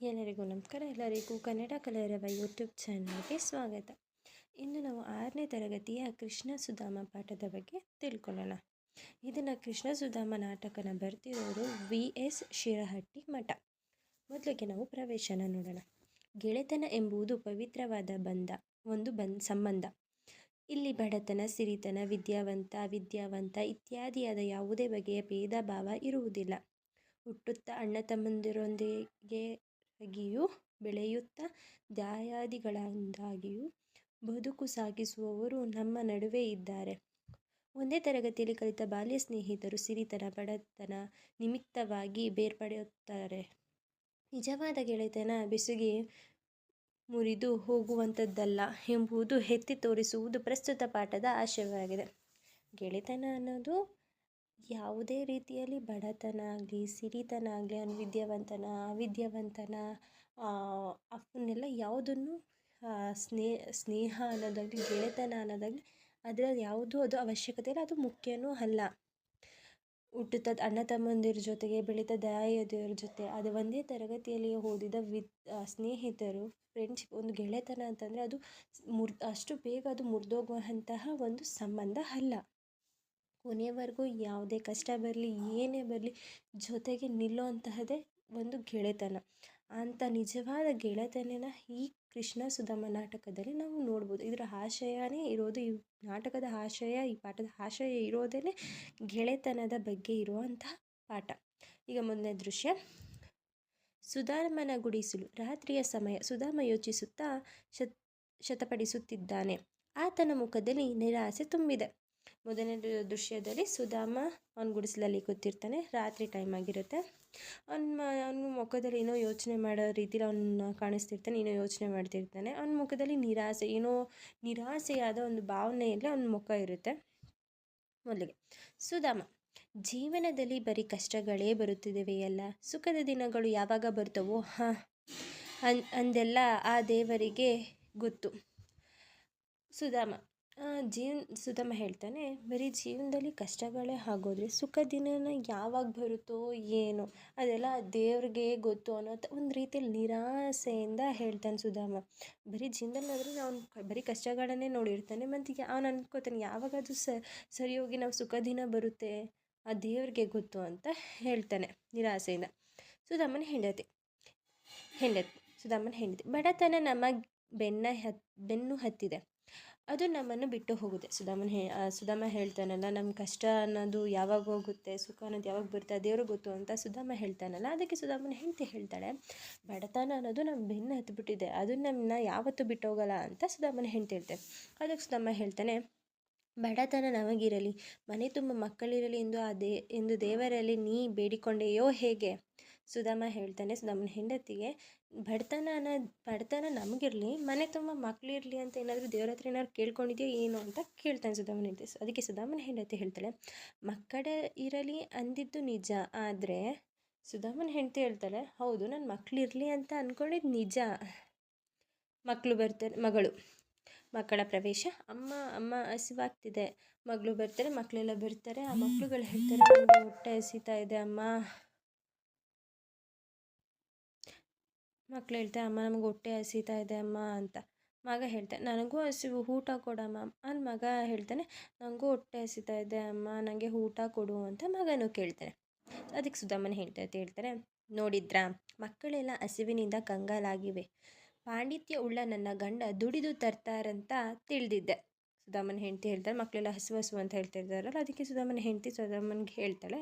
ಎಲ್ಲರಿಗೂ ನಮಸ್ಕಾರ. ಎಲ್ಲರಿಗೂ ಕನ್ನಡ ಕಲರವ ಯೂಟ್ಯೂಬ್ ಚಾನಲ್ಗೆ ಸ್ವಾಗತ. ಇಂದು ನಾವು ಆರನೇ ತರಗತಿಯ ಕೃಷ್ಣ ಸುಧಾಮ ಪಾಠದ ಬಗ್ಗೆ ತಿಳ್ಕೊಳ್ಳೋಣ. ಇದನ್ನು ಕೃಷ್ಣ ಸುಧಾಮ ನಾಟಕನ ಬರ್ತಿರೋರು ವಿ. ಎಸ್. ಶಿರಹಟ್ಟಿ ಮಠ. ಮೊದಲಿಗೆ ನಾವು ಪ್ರವೇಶನ ನೋಡೋಣ. ಗೆಳೆತನ ಎಂಬುದು ಪವಿತ್ರವಾದ ಬಂಧ, ಒಂದು ಬನ್, ಸಂಬಂಧ. ಇಲ್ಲಿ ಬಡತನ, ಸಿರಿತನ, ವಿದ್ಯಾವಂತ ವಿದ್ಯಾವಂತ ಇತ್ಯಾದಿಯಾದ ಯಾವುದೇ ಬಗೆಯ ಭೇದ ಭಾವ ಇರುವುದಿಲ್ಲ. ಹುಟ್ಟುತ್ತಾ ಅಣ್ಣ ತಮ್ಮಂದಿರೊಂದಿಗೆ ಆಗಿಯೂ ಬೆಳೆಯುತ್ತಾ, ದಾಯಾದಿಗಳಿಂದಾಗಿಯೂ ಬದುಕು ಸಾಗಿಸುವವರು ನಮ್ಮ ನಡುವೆ ಇದ್ದಾರೆ. ಒಂದೇ ತರಗತಿಯಲ್ಲಿ ಕಲಿತ ಬಾಲ್ಯ ಸ್ನೇಹಿತರು ಸಿರಿತನ, ಬಡತನ ನಿಮಿತ್ತವಾಗಿ ಬೇರ್ಪಡೆಯುತ್ತಾರೆ ನಿಜವಾದ ಗೆಳೆತನ ಬೆಸುಗೆ ಮುರಿದು ಹೋಗುವಂಥದ್ದಲ್ಲ ಎಂಬುದು ಎತ್ತಿ ತೋರಿಸುವುದು ಪ್ರಸ್ತುತ ಪಾಠದ ಆಶಯವಾಗಿದೆ. ಗೆಳೆತನ ಅನ್ನೋದು ಯಾವುದೇ ರೀತಿಯಲ್ಲಿ ಬಡತನ ಆಗಲಿ, ಸಿರಿತನ ಆಗಲಿ, ಅನ್ವಿದ್ಯಾವಂತನ, ಅವಿದ್ಯಾವಂತನ ಅವನ್ನೆಲ್ಲ ಯಾವುದನ್ನು ಸ್ನೇ, ಸ್ನೇಹ ಅನ್ನೋದಾಗಲಿ, ಗೆಳೆತನ ಅನ್ನೋದಾಗಲಿ, ಅದರಲ್ಲಿ ಯಾವುದೂ ಅದು ಅವಶ್ಯಕತೆ ಇಲ್ಲ, ಅದು ಮುಖ್ಯವೂ ಅಲ್ಲ. ಹುಟ್ಟುತ್ತ ಅಣ್ಣ ತಮ್ಮಂದಿರ ಜೊತೆಗೆ, ಬೆಳೀತ ದಾಯಾದಿಯರ ಜೊತೆ, ಅದು ಒಂದೇ ತರಗತಿಯಲ್ಲಿ ಓದಿದ ವಿದ್ ಸ್ನೇಹಿತರು ಫ್ರೆಂಡ್ಶಿಪ್ ಒಂದು ಗೆಳೆತನ ಅಂತಂದರೆ ಅದು ಮುರ್ ಅಷ್ಟು ಬೇಗ ಅದು ಮುರಿದೋಗುವಂತಹ ಒಂದು ಸಂಬಂಧ ಅಲ್ಲ. ಕೊನೆಯವರೆಗೂ ಯಾವುದೇ ಕಷ್ಟ ಬರಲಿ, ಏನೇ ಬರಲಿ, ಜೊತೆಗೆ ನಿಲ್ಲುವಂತಹದ್ದೇ ಒಂದು ಗೆಳೆತನ. ಅಂಥ ನಿಜವಾದ ಗೆಳೆತನನ ಈ ಕೃಷ್ಣ ಸುಧಾಮ ನಾಟಕದಲ್ಲಿ ನಾವು ನೋಡ್ಬೋದು. ಇದರ ಆಶಯನೇ ಇರೋದು, ಈ ನಾಟಕದ ಆಶಯ, ಈ ಪಾಠದ ಆಶಯ ಇರೋದೇ ಗೆಳೆತನದ ಬಗ್ಗೆ ಇರುವಂತಹ ಪಾಠ. ಈಗ ಮೊದಲನೇ ದೃಶ್ಯ. ಸುಧಾಮನ ಗುಡಿಸಲು ರಾತ್ರಿಯ ಸಮಯ. ಸುಧಾಮ ಯೋಚಿಸುತ್ತಾ ಶತ್, ಶತಪಡಿಸುತ್ತಿದ್ದಾನೆ. ಆತನ ಮುಖದಲ್ಲಿ ನಿರಾಸೆ ತುಂಬಿದೆ. ಮೊದಲನೇ ದೃಶ್ಯದಲ್ಲಿ ಸುಧಾಮ ಅವ್ನ ಗುಡಿಸಲಲ್ಲಿ ಕೂತಿರ್ತಾನೆ. ರಾತ್ರಿ ಟೈಮ್ ಆಗಿರುತ್ತೆ. ಅವ್ನ ಅವ್ನ ಮುಖದಲ್ಲಿ ಏನೋ ಯೋಚನೆ ಮಾಡೋ ರೀತಿಲಿ ಅವನ್ನ ಕಾಣಿಸ್ತಿರ್ತಾನೆ, ಏನೋ ಯೋಚನೆ ಮಾಡ್ತಿರ್ತಾನೆ. ಅವ್ನ ಮುಖದಲ್ಲಿ ನಿರಾಸೆ, ಏನೋ ನಿರಾಸೆಯಾದ ಒಂದು ಭಾವನೆಯಲ್ಲಿ ಅವನ ಮುಖ ಇರುತ್ತೆ ಮೊದಲಿಗೆ. ಸುಧಾಮ, ಜೀವನದಲ್ಲಿ ಬರೀ ಕಷ್ಟಗಳೇ ಬರುತ್ತಿದೆವೆಯಲ್ಲ? ಸುಖದ ದಿನಗಳು ಯಾವಾಗ ಬರ್ತವೋ? ಹಾಂ ಅಂದೆಲ್ಲ ಆ ದೇವರಿಗೆ ಗೊತ್ತು. ಸುಧಾಮ ಜೀವನ ಸುಧಾಮ ಹೇಳ್ತಾನೆ, ಬರೀ ಜೀವನದಲ್ಲಿ ಕಷ್ಟಗಳೇ ಆಗೋದ್ರೆ ಸುಖ ದಿನನ ಯಾವಾಗ ಬರುತ್ತೋ ಏನೋ, ಅದೆಲ್ಲ ದೇವ್ರಿಗೆ ಗೊತ್ತು ಅನ್ನೋ ಒಂದು ರೀತಿಯಲ್ಲಿ ನಿರಾಸೆಯಿಂದ ಹೇಳ್ತಾನೆ ಸುಧಾಮ ಬರೀ ಜೀವನದಲ್ಲಿ ಆದರೆ ಅವ್ನು ಬರೀ ಕಷ್ಟಗಳನ್ನೇ ನೋಡಿರ್ತಾನೆ, ಮತ್ತು ಅವ್ನು ಅನ್ಕೋತಾನೆ ಯಾವಾಗ ಅದು ಸರಿ ಹೋಗಿ ನಾವು ಸುಖ ದಿನ ಬರುತ್ತೆ, ಆ ದೇವ್ರಿಗೆ ಗೊತ್ತು ಅಂತ ಹೇಳ್ತಾನೆ ನಿರಾಸೆಯಿಂದ. ಸುಧಾಮನ ಹೆಂಡತಿ ಹೆಂಡತಿ ಸುಧಾಮನ ಹೆಂಡತಿ, ಬಡತನ ನಮ್ಮ ಬೆನ್ನ ಹತ್, ಬೆನ್ನು ಹತ್ತಿದೆ. ಅದು ನಮ್ಮನ್ನು ಬಿಟ್ಟು ಹೋಗುತ್ತೆ. ಸುಧಾಮನ್ ಹೇ ಸುಧಾಮ ಹೇಳ್ತಾನಲ್ಲ ನಮ್ಮ ಕಷ್ಟ ಅನ್ನೋದು ಯಾವಾಗ ಹೋಗುತ್ತೆ, ಸುಖ ಅನ್ನೋದು ಯಾವಾಗ ಬರುತ್ತೆ ದೇವ್ರಿಗೆ ಗೊತ್ತು ಅಂತ ಸುಧಾಮ ಹೇಳ್ತಾನಲ್ಲ, ಅದಕ್ಕೆ ಸುಧಾಮನ ಹೆಂಡತಿ ಹೇಳ್ತಾಳೆ, ಬಡತನ ಅನ್ನೋದು ನಮ್ಮ ಬೆನ್ನು ಹತ್ಬಿಟ್ಟಿದೆ ಅದು ನಮ್ಮನ್ನ ಯಾವತ್ತೂ ಬಿಟ್ಟು ಹೋಗಲ್ಲ ಅಂತ ಸುಧಾಮನ ಹೆಂಡತಿ ಹೇಳ್ತಾರೆ ಅದಕ್ಕೆ ಸುಧಾಮ ಹೇಳ್ತಾನೆ, ಬಡತನ ನಮಗಿರಲಿ, ಮನೆ ತುಂಬ ಮಕ್ಕಳಿರಲಿ ಎಂದು ಆ ದೇ ಎಂದು ದೇವರಲ್ಲಿ ನೀ ಬೇಡಿಕೊಂಡೆಯೋ ಹೇಗೆ? ಸುಧಾಮ ಹೇಳ್ತಾನೆ ಸುಧಾಮನ ಹೆಂಡತಿಗೆ ಬಡತನ ಅನ್ನೋದ್ ಬಡತನ ನಮಗಿರಲಿ, ಮನೆ ತುಂಬ ಮಕ್ಕಳಿರಲಿ ಅಂತ ಏನಾದರೂ ದೇವ್ರ ಹತ್ರ ಏನಾದ್ರು ಕೇಳ್ಕೊಂಡಿದ್ಯೋ ಏನು ಅಂತ ಕೇಳ್ತಾನೆ ಸುಧಾಮನ ಹೆಂಡತಿ ಅದಕ್ಕೆ ಸುಧಾಮನ ಹೆಂಡತಿ ಹೇಳ್ತಾಳೆ, ಮಕ್ಕಳ ಇರಲಿ ಅಂದಿದ್ದು ನಿಜ, ಆದರೆ, ಸುಧಾಮನ ಹೆಂಡತಿ ಹೇಳ್ತಾಳೆ, ಹೌದು ನನ್ನ ಮಕ್ಕಳಿರಲಿ ಅಂತ ಅಂದ್ಕೊಂಡಿದ್ದು ನಿಜ. ಮಕ್ಕಳು ಬರ್ತಾರೆ, ಮಗಳು, ಮಕ್ಕಳ ಪ್ರವೇಶ, ಅಮ್ಮ ಅಮ್ಮ ಹಸಿವಾಗ್ತಿದೆ, ಮಗಳು ಬರ್ತಾರೆ ಮಕ್ಕಳೆಲ್ಲ ಬರ್ತಾರೆ, ಆ ಮಕ್ಕಳುಗಳು ಹೇಳ್ತಾರೆ, ನನಗೆ ಹೊಟ್ಟೆ ಹಸಿತಾ ಇದೆ, ಅಮ್ಮ. ಮಕ್ಳು ಹೇಳ್ತಾರೆ, ಅಮ್ಮ, ನಮಗೆ ಹೊಟ್ಟೆ ಹಸಿತಾ ಇದೆ, ಅಮ್ಮ ಅಂತ. ಮಗ ಹೇಳ್ತಾನೆ, ನನಗೂ ಹಸಿವು, ಊಟ ಕೊಡಮ್ಮ ಅಲ್ಲಿ ಮಗ ಹೇಳ್ತಾನೆ ನನಗೂ ಹೊಟ್ಟೆ ಹಸಿತಾ ಇದೆ, ಅಮ್ಮ ನನಗೆ ಊಟ ಕೊಡು ಅಂತ ಮಗನೂ ಕೇಳ್ತಾನೆ. ಅದಕ್ಕೆ ಸುಧಾಮನ ಹೇಳ್ತಾ ಹೇಳ್ತಾರೆ, ನೋಡಿದ್ರಾ, ಮಕ್ಕಳೆಲ್ಲ ಹಸಿವಿನಿಂದ ಕಂಗಾಲಾಗಿವೆ. ಪಾಂಡಿತ್ಯ ಉಳ್ಳ ನನ್ನ ಗಂಡ ದುಡಿದು ತರ್ತಾರಂತ ತಿಳಿದಿದ್ದೆ. ಸುಧಾಮನ ಹೆಂಡತಿ ಹೇಳ್ತಾರೆ ಮಕ್ಕಳೆಲ್ಲ ಹಸು ಹಸು ಅಂತ ಹೇಳ್ತಾ ಇದ್ದಾರಲ್ಲ, ಅದಕ್ಕೆ ಸುಧಾಮನ ಹೆಂಡತಿ ಸುಧಾಮನ್ಗೆ ಹೇಳ್ತಾಳೆ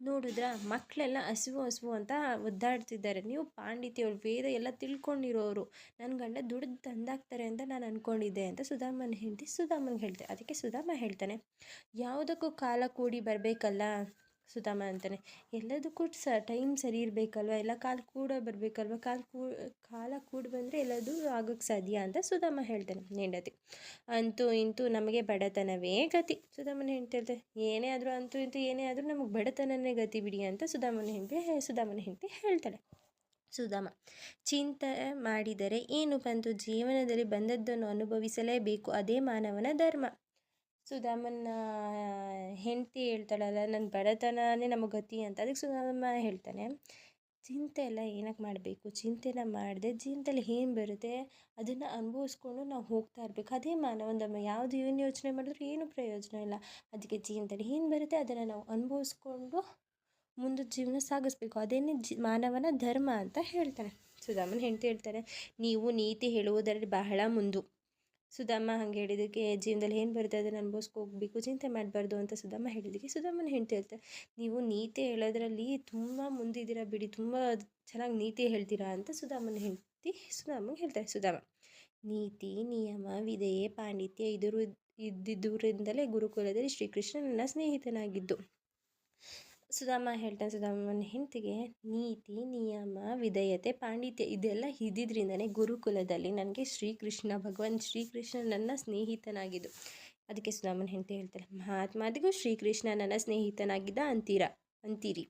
ನೋಡಿದ್ರ? ಮಕ್ಕಳೆಲ್ಲ ಹಸಿವು ಹಸಿವು ಅಂತ ಒದ್ದಾಡ್ತಿದ್ದಾರೆ. ನೀವು ಪಾಂಡಿತ್ಯವ್ರು ವೇದ ಎಲ್ಲ ತಿಳ್ಕೊಂಡಿರೋರು. ನನ್ನ ಗಂಡ ದುಡ್ದು ತಂದಾಕ್ತಾರೆ ಅಂತ ನಾನು ಅಂದ್ಕೊಂಡಿದ್ದೆ ಅಂತ ಸುಧಾಮನ್ ಹೆಂಡತಿ ಸುಧಾಮನ್ಗೆ ಹೇಳ್ತೆ. ಅದಕ್ಕೆ ಸುಧಾಮ ಹೇಳ್ತಾನೆ, ಯಾವುದಕ್ಕೂ ಕಾಲ ಕೂಡಿ ಬರಬೇಕಲ್ಲ. ಸುಧಾಮ ಅಂತಾನೆ. ಎಲ್ಲದಕ್ಕೂ ಸ ಟೈಮ್ ಸರಿ ಇರಬೇಕಲ್ವ? ಎಲ್ಲ ಕಾಲ ಕೂಡ ಬರಬೇಕಲ್ವ? ಕಾಲ ಕೂ, ಕಾಲ ಕೂಡ ಬಂದರೆ ಎಲ್ಲದೂ ಆಗೋಕ್ಕೆ ಸಾಧ್ಯ ಅಂತ ಸುಧಾಮ ಹೇಳ್ತಾನೆ ಹೆಂಡತಿ. ಅಂತೂ ಇಂತೂ ನಮಗೆ ಬಡತನವೇ ಗತಿ. ಸುಧಾಮನ ಹೆಂಡತಿ ಏನೇ ಆದರೂ ಅಂತೂ ಇಂತೂ ಏನೇ ಆದರೂ ನಮಗೆ ಬಡತನನೇ ಗತಿ ಬಿಡಿ ಅಂತ ಸುಧಾಮನ ಹೆಂಡತಿ ಸುಧಾಮನ ಹೆಂಡತಿ ಹೇಳ್ತಾಳೆ. ಸುಧಾಮ, ಚಿಂತೆ ಮಾಡಿದರೆ ಏನು ಬಂತು? ಜೀವನದಲ್ಲಿ ಬಂದದ್ದನ್ನು ಅನುಭವಿಸಲೇಬೇಕು. ಅದೇ ಮಾನವನ ಧರ್ಮ. ಸುಧಾಮನ ಹೆಂಡತಿ ಹೇಳ್ತಾಳಲ್ಲ ನನ್ನ ಬಡತನನೇ ನಮ್ಮ ಗತಿ ಅಂತ. ಅದಕ್ಕೆ ಸುಧಾಮ ಹೇಳ್ತಾನೆ, ಚಿಂತೆ ಎಲ್ಲ ಏನಕ್ಕೆ ಮಾಡಬೇಕು? ಚಿಂತೆನ ಮಾಡಿದೆ ಜೀವನದಲ್ಲಿ ಏನು ಬರುತ್ತೆ? ಅದನ್ನು ಅನುಭವಿಸ್ಕೊಂಡು ನಾವು ಹೋಗ್ತಾ ಇರಬೇಕು. ಅದೇ ಮಾನವ ಧರ್ಮ ಯಾವುದು ಏನು ಯೋಚನೆ ಮಾಡಿದ್ರು ಏನು ಪ್ರಯೋಜನ ಇಲ್ಲ. ಅದಕ್ಕೆ ಜೀವನದಲ್ಲಿ ಏನು ಬರುತ್ತೆ ಅದನ್ನು ನಾವು ಅನುಭವಿಸ್ಕೊಂಡು ಮುಂದೆ ಜೀವನ ಸಾಗಿಸ್ಬೇಕು. ಅದೇನೇ ಜಿ, ಮಾನವನ ಧರ್ಮ ಅಂತ ಹೇಳ್ತಾನೆ. ಸುಧಾಮನ್ ಹೆಂಡತಿ ಹೇಳ್ತಾರೆ ನೀವು ನೀತಿ ಹೇಳುವುದರಲ್ಲಿ ಬಹಳ ಮುಂದು. ಸುಧಾಮ ಹಂಗೆ ಹೇಳಿದ್ದಕ್ಕೆ, ಜೀವನದಲ್ಲಿ ಏನು ಬರುತ್ತೆ ಅದನ್ನು ಹೋಗ್ಬೇಕು ಚಿಂತೆ ಮಾಡಬಾರ್ದು ಅಂತ ಸುಧಾಮ ಹೇಳಿದ್ದಕ್ಕೆ ಸುಧಾಮನ ಹೆಂಡತಿ ಹೇಳ್ತಾರೆ ನೀವು ನೀತಿ ಹೇಳೋದ್ರಲ್ಲಿ ತುಂಬ ಮುಂದಿದ್ದೀರಾ ಬಿಡಿ, ತುಂಬ ಚೆನ್ನಾಗಿ ನೀತಿ ಹೇಳ್ತೀರಾ ಅಂತ ಸುಧಾಮನ ಹೆಂಡತಿ ಸುಧಾಮನ್ ಹೇಳ್ತಾರೆ ಸುಧಾಮ ನೀತಿ, ನಿಯಮ ವಿಧೇಯ ಪಾಂಡಿತ್ಯ ಇದರು ಇದ್ದಿದ್ದರಿಂದಲೇ ಗುರುಕುಲದಲ್ಲಿ ಶ್ರೀಕೃಷ್ಣ ನನ್ನ ಸ್ನೇಹಿತನಾಗಿದ್ದು. ಸುಧಾಮ ಹೇಳ್ತಾನೆ, ಸುಧಾಮನ ಹೆಂಡತಿಗೆ ನೀತಿ, ನಿಯಮ, ವಿಧೇಯತೆ, ಪಾಂಡಿತ್ಯ ಇದೆಲ್ಲ ಇದ್ದಿದ್ರಿಂದನೇ ಗುರುಕುಲದಲ್ಲಿ ನನಗೆ ಶ್ರೀಕೃಷ್ಣ ಭಗವಾನ್ ಶ್ರೀಕೃಷ್ಣ ನನ್ನ ಸ್ನೇಹಿತನಾಗಿದ್ದು. ಅದಕ್ಕೆ ಸುಧಾಮನ ಹೆಂಡತಿ ಹೇಳ್ತಾರೆ ಮಹಾತ್ಮಾದಿಗೂ ಶ್ರೀಕೃಷ್ಣ ನನ್ನ ಸ್ನೇಹಿತನಾಗಿದ್ದ ಅಂತೀರ, ಅಂತೀರಿ?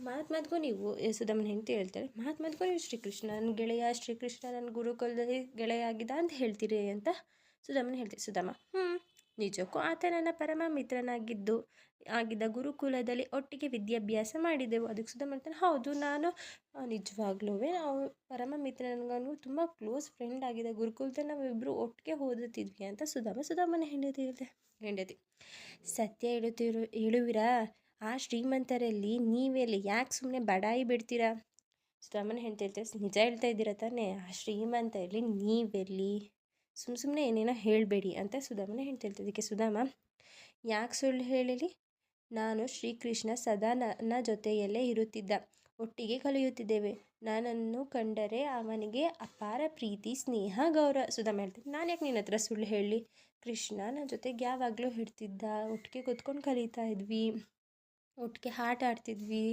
ಮಹಾತ್ಮದ್ಗೂ ನೀವು ಸುಧಾಮನ ಹೆಂಡತಿ ಹೇಳ್ತಾರೆ ಮಹಾತ್ಮದ್ಗೂ ನೀವು ಶ್ರೀಕೃಷ್ಣ ನನ್ನ ಗೆಳೆಯ ಶ್ರೀಕೃಷ್ಣ ನನ್ನ ಗುರುಕುಲದಲ್ಲಿ ಗೆಳೆಯ ಆಗಿದ್ದ ಅಂತ ಹೇಳ್ತೀರಿ ಅಂತ ಸುಧಾಮನ ಹೇಳ್ತೀರಿ ಸುಧಾಮ ಹ್ಞೂ ನಿಜಕ್ಕೂ ಆತ ನನ್ನ ಪರಮ ಮಿತ್ರನಾಗಿದ್ದು ಆಗಿದ್ದ ಗುರುಕುಲದಲ್ಲಿ ಒಟ್ಟಿಗೆ ವಿದ್ಯಾಭ್ಯಾಸ ಮಾಡಿದೆವು. ಅದಕ್ಕೆ ಸುಧಾ ಮಾಡ್ತಾನೆ, ಹೌದು, ನಾನು ನಿಜವಾಗ್ಲೂ ನಾವು ಪರಮ ಮಿತ್ರ ನನಗೂ ತುಂಬ ಕ್ಲೋಸ್ ಫ್ರೆಂಡ್ ಆಗಿದೆ ಗುರುಕುಲದಲ್ಲಿ ನಾವಿಬ್ಬರು ಒಟ್ಟಿಗೆ ಓದುತ್ತಿದ್ವಿ ಅಂತ ಸುಧಾಮ, ಸುಧಾಮನ ಹೆಂಡತಿ ಹೇಳಿದೆ ಹೆಂಡತಿ. ಸತ್ಯ ಹೇಳುತ್ತಿರು, ಹೇಳುವಿರಾ? ಆ ಶ್ರೀಮಂತರಲ್ಲಿ ನೀವೆಲ್ಲಿ ಯಾಕೆ ಸುಮ್ಮನೆ ಬಡಾಯಿ ಬಿಡ್ತೀರಾ? ಸುಧಾಮನ ಹೇಳ್ತಾರೆ ನಿಜ ಹೇಳ್ತಾ ಇದ್ದೀರಾ ತಾನೇ, ಆ ಶ್ರೀಮಂತರಲ್ಲಿ ನೀವೆಲ್ಲಿ ಸುಮ್ಮ ಸುಮ್ಮನೆ ಏನೇನೋ ಹೇಳಬೇಡಿ ಅಂತ ಸುಧಾಮನ ಹೇಳ್ತಾ ಅದಕ್ಕೆ ಸುಧಾಮ, ಯಾಕೆ ಸುಳ್ಳು ಹೇಳಲಿ? ನಾನು ಶ್ರೀಕೃಷ್ಣ ಸದಾ ನನ್ನ ಜೊತೆಯಲ್ಲೇ ಇರುತ್ತಿದ್ದ. ಒಟ್ಟಿಗೆ ಕಲಿಯುತ್ತಿದ್ದೇವೆ. ನಾನನ್ನು ಕಂಡರೆ ಅವನಿಗೆ ಅಪಾರ ಪ್ರೀತಿ, ಸ್ನೇಹ, ಗೌರವ. ಸುಧಾಮ ಹೇಳ್ತೀನಿ ನಾನು ಯಾಕೆ ನಿನ್ನ ಹತ್ರ ಸುಳ್ಳು ಹೇಳಿ ಕೃಷ್ಣ ನನ್ನ ಜೊತೆಗೆ ಯಾವಾಗಲೂ ಹಿಡ್ತಿದ್ದ ಒಟ್ಟಿಗೆ ಕೂತ್ಕೊಂಡು ಕಲಿತಾ ಇದ್ವಿ. ಒಟ್ಟಿಗೆ ಆಟ ಆಡ್ತಿದ್ವಿ.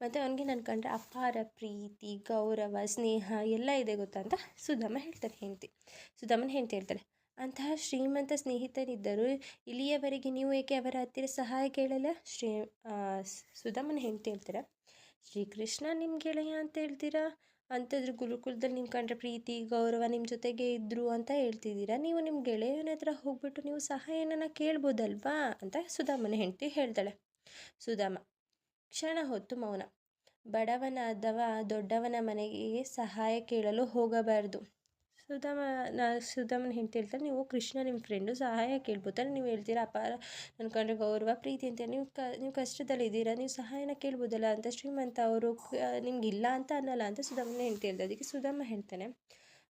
ಮತ್ತು ಅವನಿಗೆ ನನ್ನ ಕಂಡ್ರೆ ಅಪಾರ ಪ್ರೀತಿ, ಗೌರವ, ಸ್ನೇಹ ಎಲ್ಲ ಇದೆ ಗೊತ್ತಾ ಅಂತ ಸುಧಾಮ ಹೇಳ್ತಾರೆ ಹೆಂಡತಿ. ಸುಧಾಮನ ಹೆಂಡತಿ ಹೇಳ್ತಾರೆ ಅಂತಹ ಶ್ರೀಮಂತ ಸ್ನೇಹಿತರಿದ್ದರು ಇಲ್ಲಿಯವರೆಗೆ ನೀವು ಏಕೆ ಅವರ ಹತ್ತಿರ ಸಹಾಯ ಕೇಳಲ್ಲ? ಶ್ರೀ ಸುಧಾಮನ ಹೆಂಡತಿ ಹೇಳ್ತೀರಾ, ಶ್ರೀಕೃಷ್ಣ ನಿಮ್ಮ ಗೆಳೆಯ ಅಂತ ಹೇಳ್ತೀರಾ? ಅಂಥದ್ರ ಗುರುಕುಲದಲ್ಲಿ ನಿಮ್ಮ ಕಂಡ್ರೆ ಪ್ರೀತಿ, ಗೌರವ ನಿಮ್ಮ ಜೊತೆಗೆ ಇದ್ದರು ಅಂತ ಹೇಳ್ತಿದ್ದೀರಾ? ನೀವು ನಿಮ್ಮ ಗೆಳೆಯನ ಹತ್ರ ಹೋಗ್ಬಿಟ್ಟು ನೀವು ಸಹಾಯನ ಕೇಳ್ಬೋದಲ್ವಾ? ಅಂತ ಸುಧಾಮನ ಹೆಂಡತಿ ಹೇಳ್ತಾಳೆ. ಸುಧಾಮ ಕ್ಷಣ ಹೊತ್ತು ಮೌನ. ಬಡವನ ಅಥವಾ ದೊಡ್ಡವನ ಮನೆಗೆ ಸಹಾಯ ಕೇಳಲು ಹೋಗಬಾರದು. ಸುಧಾಮ, ನಾ, ಸುಧಾಮನ ಹೆಂಡತಿ ಹೇಳ್ತಾರೆ, ನೀವು ಕೃಷ್ಣ ನಿಮ್ಮ ಫ್ರೆಂಡು ಸಹಾಯ ಕೇಳ್ಬೋದಲ್ಲ ನೀವು ಹೇಳ್ತೀರಾ? ಅಪಾರ ನನ್ನ ಕಂಡ್ರೆ ಗೌರವ, ಪ್ರೀತಿ ಅಂತ ನೀವು ಕ, ನೀವು ಕಷ್ಟದಲ್ಲಿದ್ದೀರಾ ನೀವು ಸಹಾಯನ ಕೇಳ್ಬೋದಲ್ಲ ಅಂತ ಶ್ರೀಮಂತ ಅವರು ನಿಮ್ಗೆ ಇಲ್ಲ ಅಂತ ಅನ್ನಲ್ಲ ಅಂತ ಸುಧಾಮನ ಹೆಂಡತಿ ಹೇಳ್ದೆ ಅದಕ್ಕೆ ಸುಧಾಮ ಹೇಳ್ತಾನೆ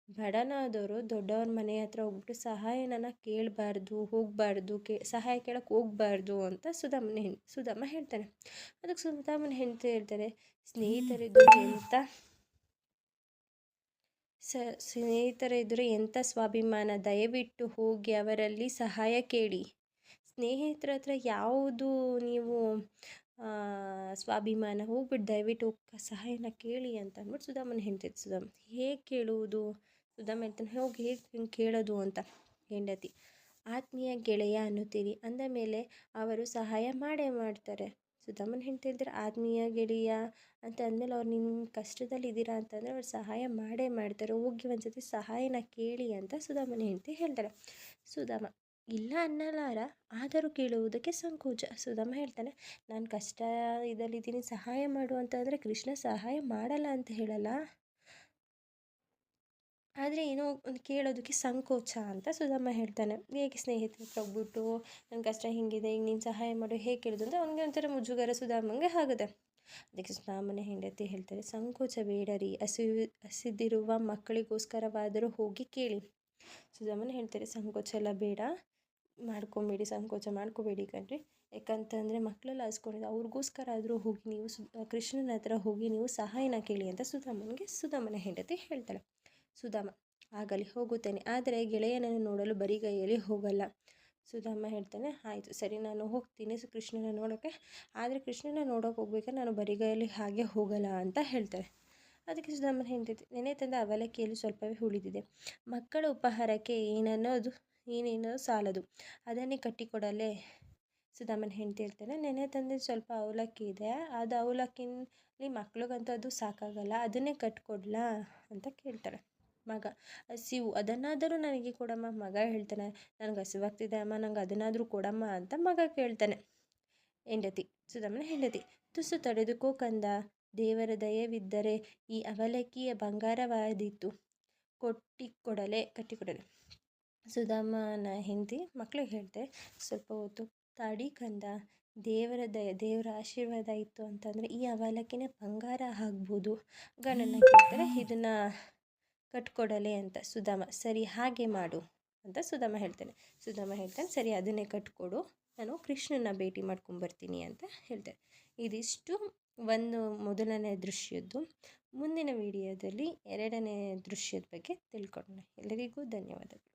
ಬಡನಾದವರು ದೊಡ್ಡವ್ರ ಮನೆ ಹತ್ರ ಹೋಗ್ಬಿಟ್ಟು ಸಹಾಯನ ಕೇಳಬಾರ್ದು, ಹೋಗಬಾರ್ದು, ಕೇ, ಸಹಾಯ ಕೇಳಕ್ಕೆ ಹೋಗಬಾರ್ದು ಅಂತ ಸುಧಾಮನ ಹೆಣ್, ಸುಧಾಮ ಹೇಳ್ತಾನೆ. ಅದಕ್ಕೆ ಸುಧಾಮನ ಹೆಂಡತಿ ಹೇಳ್ತಾರೆ ಸ್ನೇಹಿತರಿದ್ದು ಎಂಥ ಸ ಸ್ನೇಹಿತರ ಎದುರು ಎಂಥ ಸ್ವಾಭಿಮಾನ? ದಯವಿಟ್ಟು ಹೋಗಿ ಅವರಲ್ಲಿ ಸಹಾಯ ಕೇಳಿ. ಸ್ನೇಹಿತರ ಹತ್ರ ಯಾವುದು ನೀವು ಸ್ವಾಭಿಮಾನ ಹೋಗ್ಬಿಟ್ಟು ದಯವಿಟ್ಟು ಸಹಾಯನ ಕೇಳಿ ಅಂತ ಅಂದ್ಬಿಟ್ಟು ಸುಧಾಮನ ಹೆಂಡತಿ ಸುಧಾಮ, ಹೇಗೆ ಕೇಳುವುದು? ಸುಧಾಮ ಹೇಳ್ತಾನೆ, ಹೋಗಿ ಹೇಗೆ ಕೇಳೋದು ಅಂತ. ಹೆಂಡತಿ, ಆತ್ಮೀಯ ಗೆಳೆಯ ಅನ್ನುತ್ತೀರಿ. ಅಂದ ಮೇಲೆ ಅವರು ಸಹಾಯ ಮಾಡೇ ಮಾಡ್ತಾರೆ. ಸುಧಾಮನ ಹೆಂಡತಿ ಹೇಳ್ತಾರೆ ಆತ್ಮೀಯ ಗೆಳೆಯ ಅಂತ ಅಂದಮೇಲೆ ಅವ್ರು ನಿಮ್ಮ ಕಷ್ಟದಲ್ಲಿ ಇದ್ದೀರಾ ಅಂತಂದರೆ ಅವ್ರು ಸಹಾಯ ಮಾಡೇ ಮಾಡ್ತಾರೆ. ಹೋಗಿ ಒಂದು ಸಹಾಯನ ಕೇಳಿ ಅಂತ ಸುಧಾಮನ ಹೆಂಡತಿ ಹೇಳ್ತಾರೆ. ಸುಧಾಮ ಇಲ್ಲ ಅನ್ನಲಾರ ಆದರೂ ಕೇಳುವುದಕ್ಕೆ ಸಂಕೋಚ. ಸುಧಾಮ ಹೇಳ್ತಾನೆ, ನಾನು ಕಷ್ಟ ಇದರಲ್ಲಿದ್ದೀನಿ ಸಹಾಯ ಮಾಡು ಅಂತಂದರೆ ಕೃಷ್ಣ ಸಹಾಯ ಮಾಡಲ್ಲ ಅಂತ ಹೇಳಲ್ಲ. ಆದರೆ ಏನೋ ಕೇಳೋದಕ್ಕೆ ಸಂಕೋಚ ಅಂತ ಸುಧಾಮ ಹೇಳ್ತಾನೆ. ಹೇಗೆ ಸ್ನೇಹಿತರ ಹತ್ರ ಹೋಗ್ಬಿಟ್ಟು ನನ್ನ ಕಷ್ಟ ಹಿಂಗಿದೆ, ಈಗ ನೀನು ಸಹಾಯ ಮಾಡು. ಹೇಗೆ ಕೇಳೋದು ಅಂತ ಅವನಿಗೆ ಒಂಥರ ಮುಜುಗರ ಸುಧಾಮಂಗೆ ಆಗುತ್ತೆ. ಅದಕ್ಕೆ ಸುಧಾಮನ ಹೆಂಡತಿ ಹೇಳ್ತಾರೆ, ಸಂಕೋಚ ಬೇಡರಿ ಹಸಿ ಹಸಿದಿರುವ ಮಕ್ಕಳಿಗೋಸ್ಕರವಾದರೂ ಹೋಗಿ ಕೇಳಿ. ಸುಧಾಮನ ಹೇಳ್ತಾರೆ, ಸಂಕೋಚ ಎಲ್ಲ ಬೇಡ. ಮಾಡ್ಕೊಬೇಡಿ, ಸಂಕೋಚ ಮಾಡ್ಕೋಬೇಡಿ ಕಣ್ರಿ. ಯಾಕಂತಂದರೆ ಮಕ್ಕಳೆಲ್ಲ ಹಸ್ಕೊಂಡಿದ್ದು ಅವ್ರಿಗೋಸ್ಕರ ಆದರೂ ಹೋಗಿ ನೀವು ಸು ಕೃಷ್ಣನ ಹತ್ರ ಹೋಗಿ ನೀವು ಸಹಾಯನ ಕೇಳಿ ಅಂತ ಸುಧಾಮನಿಗೆ ಸುಧಾಮನ ಹೆಂಡತಿ ಹೇಳ್ತಾಳೆ. ಸುಧಾಮ, ಆಗಲಿ ಹೋಗುತ್ತೇನೆ. ಆದರೆ ಗೆಳೆಯನನ್ನು ನೋಡಲು ಬರಿಗೈಯಲ್ಲಿ ಹೋಗಲ್ಲ. ಸುಧಾಮ ಹೇಳ್ತಾನೆ, ಆಯಿತು, ಸರಿ, ನಾನು ಹೋಗ್ತೀನಿ. ಸೊ, ಕೃಷ್ಣನ ನೋಡೋಕ್ಕೆ ಆದರೆ ಕೃಷ್ಣನ ನೋಡೋಕೆ ಹೋಗ್ಬೇಕಾದ್ರೆ ನಾನು ಬರಿಗೈಯಲ್ಲಿ ಹಾಗೆ ಹೋಗಲ್ಲ ಅಂತ ಹೇಳ್ತಾರೆ ಅದಕ್ಕೆ ಸುಧಾಮನ ಹೆಂಡತಿ, ನೆನೆ ತಂದ ಅವಲಕ್ಕಿಯಲ್ಲಿ ಸ್ವಲ್ಪವೇ ಉಳಿದಿದೆ. ಮಕ್ಕಳ ಉಪಹಾರಕ್ಕೆ ಏನನ್ನೋದು ಏನೇನೋ ಸಾಲದು. ಅದನ್ನೇ ಕಟ್ಟಿಕೊಡಲೇ ಸುಧಾಮನ ಹೆಂಡತಿ ಹೇಳ್ತಾನೆ, ನೆನೆ ತಂದೆ ಸ್ವಲ್ಪ ಅವಲಕ್ಕಿ ಇದೆ. ಅದು ಅವಲಕ್ಕಿನಲ್ಲಿ ಮಕ್ಳಿಗಂತೂ ಅದು ಸಾಕಾಗಲ್ಲ, ಅದನ್ನೇ ಕಟ್ಕೊಡ್ಲಾ? ಅಂತ ಕೇಳ್ತಾರೆ ಮಗ. ಹಸಿವು, ಅದನ್ನಾದರೂ ನನಗೆ ಕೊಡಮ್ಮ. ಮಗ ಹೇಳ್ತಾನೆ, ನನಗೆ ಹಸಿವಾಗ್ತಿದೆ ಅಮ್ಮ, ನಂಗೆ ಅದನ್ನಾದರೂ ಕೊಡಮ್ಮ ಅಂತ ಮಗ ಕೇಳ್ತಾನೆ. ಹೆಂಡತಿ, ಸುಧಾಮನ ಹೆಂಡತಿ, ತುಸು ತಡೆದುಕೋ ಕಂದ, ದೇವರ ದಯವಿದ್ದರೆ ಈ ಅವಲಕ್ಕಿಯ ಬಂಗಾರವಾದೀತು. ಕೊಟ್ಟಿಕೊಡಲೆ, ಕಟ್ಟಿಕೊಡಲೆ. ಸುಧಾಮನ ಹೆಂಡತಿ ಮಕ್ಳಿಗೆ ಹೇಳಿದೆ, ಸ್ವಲ್ಪ ಹೊತ್ತು ತಾಡಿ ಕಂದ, ದೇವರ ದಯ, ದೇವರ ಆಶೀರ್ವಾದ ಇತ್ತು ಅಂತಂದರೆ ಈ ಅವಲಕ್ಕಿನೇ ಬಂಗಾರ ಆಗ್ಬೋದು ಗಣನ ಕೇಳ್ತಾರೆ, ಇದನ್ನು ಕಟ್ಕೊಡಲೆ ಅಂತ ಸುಧಾಮ, ಸರಿ ಹಾಗೆ ಮಾಡು ಅಂತ ಸುಧಾಮ ಹೇಳ್ತಾನೆ. ಸುಧಾಮ ಹೇಳ್ತಾನೆ, ಸರಿ ಅದನ್ನೇ ಕಟ್ಕೊಡು, ನಾನು ಕೃಷ್ಣನ ಭೇಟಿ ಮಾಡ್ಕೊಂಬರ್ತೀನಿ ಅಂತ ಹೇಳ್ತಾರೆ ಇದಿಷ್ಟು ಒಂದು ಮೊದಲನೇ ದೃಶ್ಯದ್ದು. ಮುಂದಿನ ವಿಡಿಯೋದಲ್ಲಿ ಎರಡನೇ ದೃಶ್ಯದ ಬಗ್ಗೆ ತಿಳ್ಕೊಳ್ಳೋಣ ಎಲ್ಲರಿಗೂ ಧನ್ಯವಾದಗಳು.